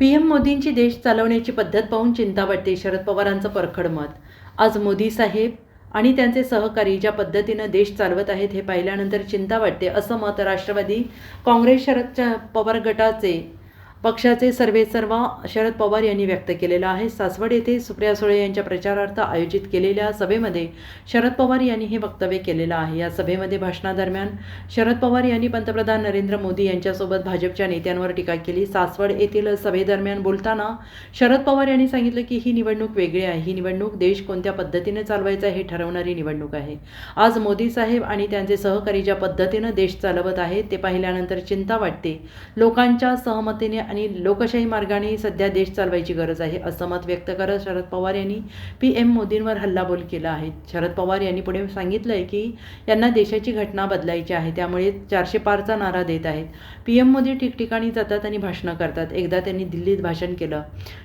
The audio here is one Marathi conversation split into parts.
पी एम मोदींची देश चालवण्याची पद्धत पाहून चिंता वाटते. शरद पवारांचं परखड मत. आज मोदी साहेब आणि त्यांचे सहकारी ज्या पद्धतीनं देश चालवत आहेत हे पाहिल्यानंतर चिंता वाटते असं मत राष्ट्रवादी काँग्रेस शरद पवार गटाचे पक्षाचे सर्वेसर्वा शरद पवार यांनी व्यक्त केलेलं आहे. सासवड येथे सुप्रिया सुळे यांच्या प्रचारार्थ आयोजित केलेल्या सभेमध्ये शरद पवार यांनी हे वक्तव्य केलेलं आहे. या सभेमध्ये भाषणादरम्यान शरद पवार यांनी पंतप्रधान नरेंद्र मोदी यांच्यासोबत भाजपच्या नेत्यांवर टीका केली. सासवड येथील सभेदरम्यान बोलताना शरद पवार यांनी सांगितलं की ही निवडणूक वेगळी आहे. ही निवडणूक देश कोणत्या पद्धतीने चालवायचा हे ठरवणारी निवडणूक आहे. आज मोदी साहेब आणि त्यांचे सहकारी ज्या पद्धतीनं देश चालवत आहेत ते पाहिल्यानंतर चिंता वाटते. लोकांच्या सहमतीने आणि लोकशाही मार्गाने सध्या देश चालवायची गरज आहे असं मत व्यक्त करत शरद पवार यांनी पी एम मोदींवर हल्लाबोल केला आहे. शरद पवार यांनी पुढे सांगितलं आहे की यांना देशाची घटना बदलायची आहे त्यामुळे चारशे पारचा नारा देत आहेत. पी एम मोदी ठिकठिकाणी जातात आणि भाषणं करतात. एकदा त्यांनी दिल्लीत भाषण केलं.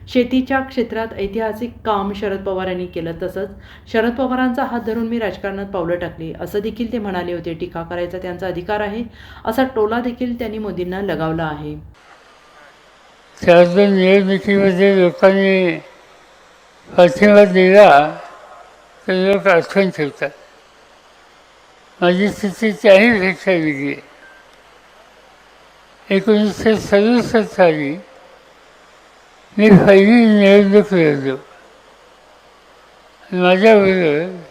शेतीच्या क्षेत्रात ऐतिहासिक काम शरद पवार यांनी केलं तसंच शरद पवारांचा हात धरून मी राजकारणात पावलं टाकली. असं देखील ते म्हणाले होते. टीका करायचा त्यांचा अधिकार आहे असा टोला देखील त्यांनी मोदींना लगावला आहे. त्यातून निवडणुकीमध्ये लोकांनी पाठिंबा दिला तर लोक आठवण ठेवतात. माझी स्थिती त्याहीपेक्षा वेगळी आहे एकोणीसशे सदुसष्ट साली मी पहिली निवडणूक लढलो. माझ्याबरोबर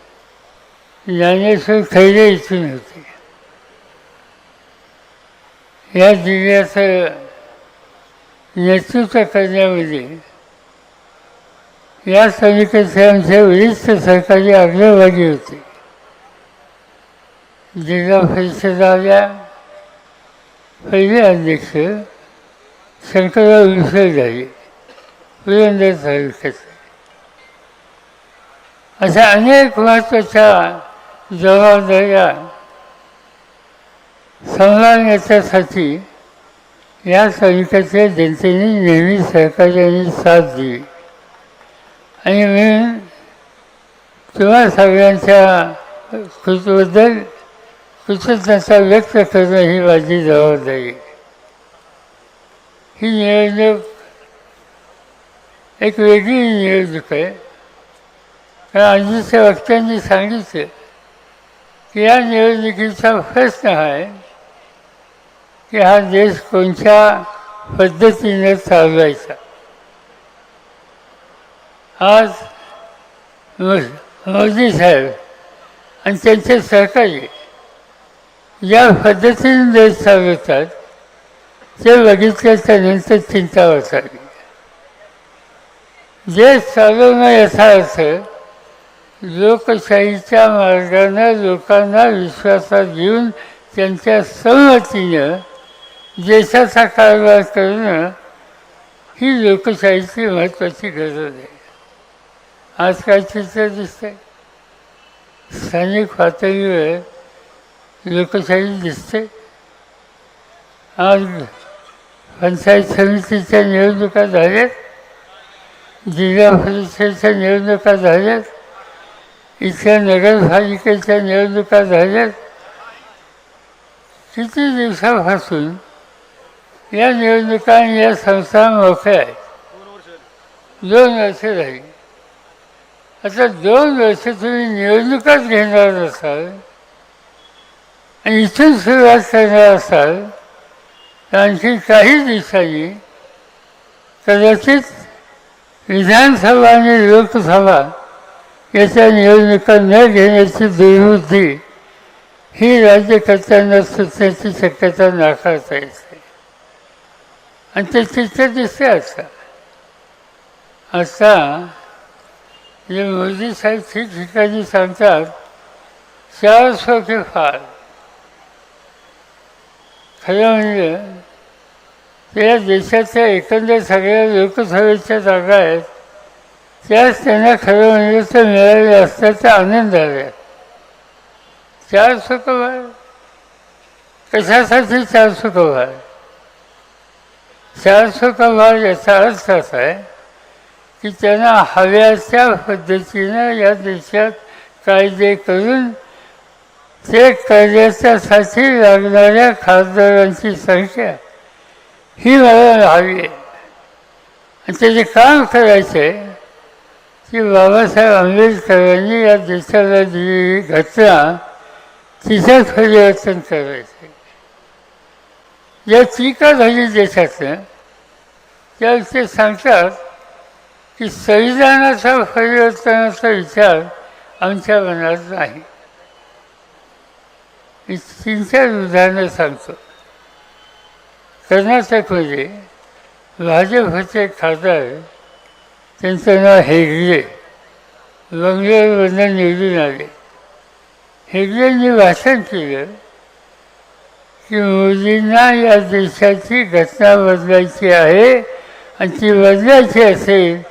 ज्ञानेश्वर खैरे इथून होते. या जिल्ह्याचं नेतृत्व करण्यामध्ये. या समितीचे आमचे वरिष्ठ सरकारी अग्रभागी होते. जिल्हा परिषदाला पहिले अध्यक्ष शंकरराव विषय झाले पुरंदर तालुक्याचे. अशा अनेक महत्त्वाच्या जबाबदाऱ्या सांभाळण्याच्यासाठी या सैनिकाच्या जनतेने नेहमी सहकार्याने साथ दिली. आणि मी तुम्हा सगळ्यांच्या कृतीबद्दल कृतज्ञता व्यक्त करणं ही माझी जबाबदारी. ही निवडणूक एक वेगळी निवडणूक आहे. कारण आजीच्या वक्त्यांनी सांगितलं की या निवडणुकीचा प्रश्न आहे. की हा देश कोणत्या पद्धतीने चालवायचा? आज मोदी साहेब आणि त्यांचे सरकारी ज्या पद्धतीने देश चालवतात ते बघितल्याच्या नंतर चिंता वाचावी देश चालवणं याचा अर्थ लोकशाहीच्या मार्गानं लोकांना विश्वासात घेऊन त्यांच्या संमतीनं देशाचा कारभार करणं ही लोकशाहीची महत्त्वाची गरज आहे. आजकाल चित्र दिसतंय? स्थानिक पातळीवर लोकशाही दिसते आज पंचायत समितीच्या निवडणुका झाल्यात जिल्हा परिषदेच्या निवडणुका झाल्यात इथल्या नगरपालिकेच्या निवडणुका झाल्यात. किती दिवसापासून या निवडणुका आणि या संस्था मोकळ्या आहेत दोन वर्ष झाली. आता दोन वर्ष तुम्ही निवडणुकाच घेणार नसाल आणि इथून सुरुवात करणार असाल तर आणखी काही दिवसांनी कदाचित विधानसभा आणि लोकसभा याच्या निवडणुका न घेण्याची दुर्बुद्धी ही राज्यकर्त्यांना सुचण्याची शक्यता नाकारता येते. आणि ते चित्र दिसते आता आता जे मोदी साहेब ठिकठिकाणी सांगतात चार सौ के फार. खरं म्हणजे त्या देशाच्या एकंदर सगळ्या लोकसभेच्या जागा आहेत त्याच त्यांना खरं म्हणजे ते मिळाले असल्याचा आनंद आहे. चार कव्हार कशासाठी चार कव्हार चारशे कव्हार याचा अर्थ असा आहे की त्यांना हव्याच्या पद्धतीनं या देशात कायदे करून ते कायद्याच्यासाठी लागणाऱ्या खासदारांची संख्या ही मला हवी आहे. आणि त्याचे काम करायचे की बाबासाहेब आंबेडकरांनी या देशाला दिलेली घटना तिच्यात परिवर्तन करायचं या टीका झाली देशातनं त्यावेळी ते सांगतात की संविधानाचा परिवर्तनाचा विचार आमच्या मनात नाही. मी तीन चार उदाहरणं सांगतो. कर्नाटकमध्ये भाजपचे खासदार त्यांचं नाव हेगडे बंगलोरमधनं निवडून आले. हेगडेंनी भाषण केलं. की मोदींना या देशाची घटना बदलायची आहे. आणि ती बदलायची असेल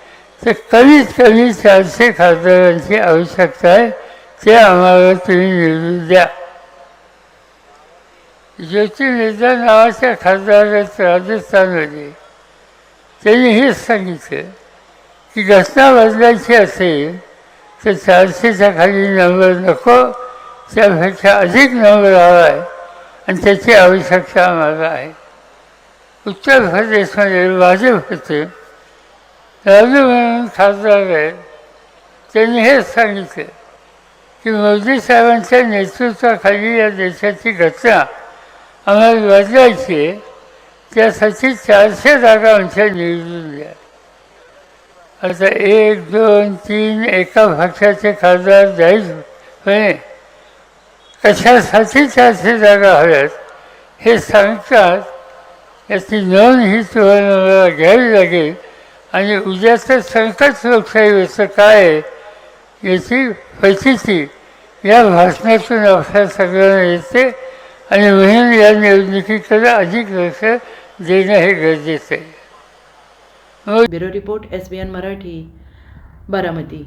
तर कमीत कमी चारशे खासदारांची आवश्यकता आहे. ते आम्हाला तुम्ही निवडून द्या. ज्योतिर्विद्या नावाच्या खासदारात राजस्थानमध्ये त्यांनी हेच सांगितलं की घटना बदलायची असेल तर चारशेच्या खाली नंबर नको त्यापेक्षा अधिक नंबर हवा आहे. आणि त्याची आवश्यकता आम्हाला आहे. उत्तर प्रदेशमध्ये भाजपचे राजू म्हणून खासदार आहेत. त्यांनी हेच सांगितलं की मोदी साहेबांच्या नेतृत्वाखाली या देशाची घटना आम्हाला बदलायची आहे. त्यासाठी चारशे जागा आमच्या निवडून द्या. आता एक दोन तीन एका पक्षाचे खासदार जाहीरपणे कशासाठी चारशे जागा हव्यात हे सांगतात याची नोंद ही तुम्हाला घ्यावी लागेल आणि उद्याचं संकट लोकशाहीवरचं काय आहे याची परिस्थिती या भाषणातून आपल्या सगळ्यांना येते आणि म्हणून या निवडणुकीकडे अधिक लक्ष देणं हे गरजेचं आहे. Bureau report S B N Marathi Baramati.